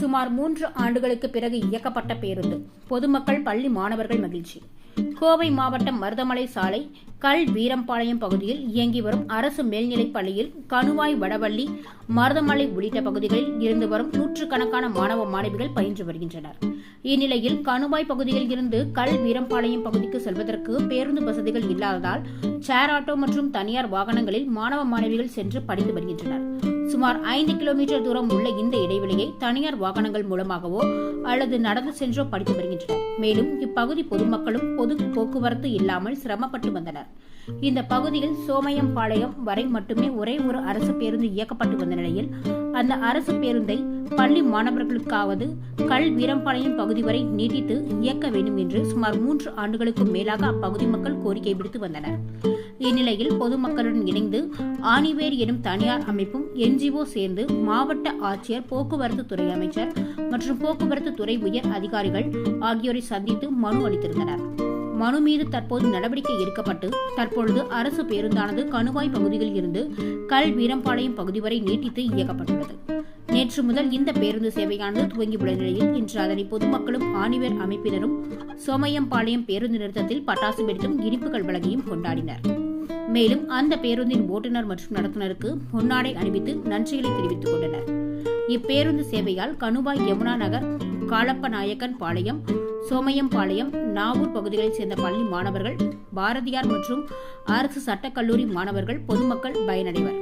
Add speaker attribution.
Speaker 1: சுமார் மூன்று ஆண்டுகளுக்கு பிறகு இயக்கப்பட்ட பேருந்து. பொதுமக்கள் பள்ளி மாணவர்கள் மகிழ்ச்சி. கோவை மாவட்டம் மருதமலை சாலை கல் வீரம்பாளையம் பகுதியில் இயங்கி வரும் அரசு மேல்நிலைப் பள்ளியில் கணுவாய் வடவள்ளி மருதமலை உள்ளிட்ட பகுதிகளில் இருந்து வரும் நூற்றுக்கணக்கான மாணவ மாணவிகள் பயின்று வருகின்றனர். இந்நிலையில் கணுவாய் பகுதியில் இருந்து கல் வீரம்பாளையம் பகுதிக்கு செல்வதற்கு பேருந்து வசதிகள் இல்லாததால் சேர் ஆட்டோ மற்றும் தனியார் வாகனங்களில் மாணவ மாணவிகள் சென்று படித்து வருகின்றனர். சுமார் ஐந்து கிலோமீட்டர் தூரம் உள்ள இந்த இடைவெளியை தனியார் வாகனங்கள் மூலமாகவோ அல்லது நடந்து சென்றோ படித்து வருகின்றனர். மேலும் இப்பகுதி பொதுமக்களும் பொது போக்குவரத்து இல்லாமல் சிரமப்பட்டு வந்தனர். இந்த பகுதியில் சோமயம்பாளையம் வரை மட்டுமே ஒரே ஒரு அரசு பேருந்து இயக்கப்பட்டு வந்த நிலையில் அந்த அரசு பேருந்தை பள்ளி மாணவர்களுக்காவது கல் வீரம்பாளையம் பகுதி வரை நீட்டித்து இயக்க வேண்டும் என்று சுமார் மூன்று ஆண்டுகளுக்கும் மேலாக அப்பகுதி மக்கள் கோரிக்கை விடுத்து வந்தனர். இந்நிலையில் பொதுமக்களுடன் இணைந்து ஆணிவேர் எனும் தனியார் அமைப்பும் என்ஜிஓ சேர்ந்து மாவட்ட ஆட்சியர் போக்குவரத்து துறை அமைச்சர் மற்றும் போக்குவரத்து துறை உயர் அதிகாரிகள் ஆகியோரை சந்தித்து மனு அளித்திருந்தனர். மனு மீது தற்போது நடவடிக்கை எடுக்கப்பட்டு தற்பொழுது அரசு பேருந்தானது கணுவாய் பகுதியில் இருந்து கல் வீரம்பாளையம் பகுதி வரை நீட்டித்து இயக்கப்பட்டுள்ளது. நேற்று முதல் இந்த பேருந்து சேவையானது துவங்கியுள்ள நிலையில் இன்று அதனை பொதுமக்களும் ஆணிவேர் அமைப்பினரும் சோமயம்பாளையம் பேருந்து நிறுத்தத்தில் பட்டாசு வெடித்தும் இனிப்புகள் வழங்கியும் கொண்டாடினர். மேலும் அந்த பேருந்தின் ஓட்டுநர் மற்றும் நடத்துனருக்கு பொன்னாடை அணிவித்து நன்றிகளை தெரிவித்துக் கொண்டனர். இப்பேருந்து சேவையால் கனுபாய் யமுனா நகர் காலப்ப நாயக்கன் பாளையம் சோமயம்பாளையம் நாவூர் பகுதிகளைச் சேர்ந்த பள்ளி மாணவர்கள் பாரதியார் மற்றும் அரசு சட்டக்கல்லூரி மாணவர்கள் பொதுமக்கள் பயனடைவர்.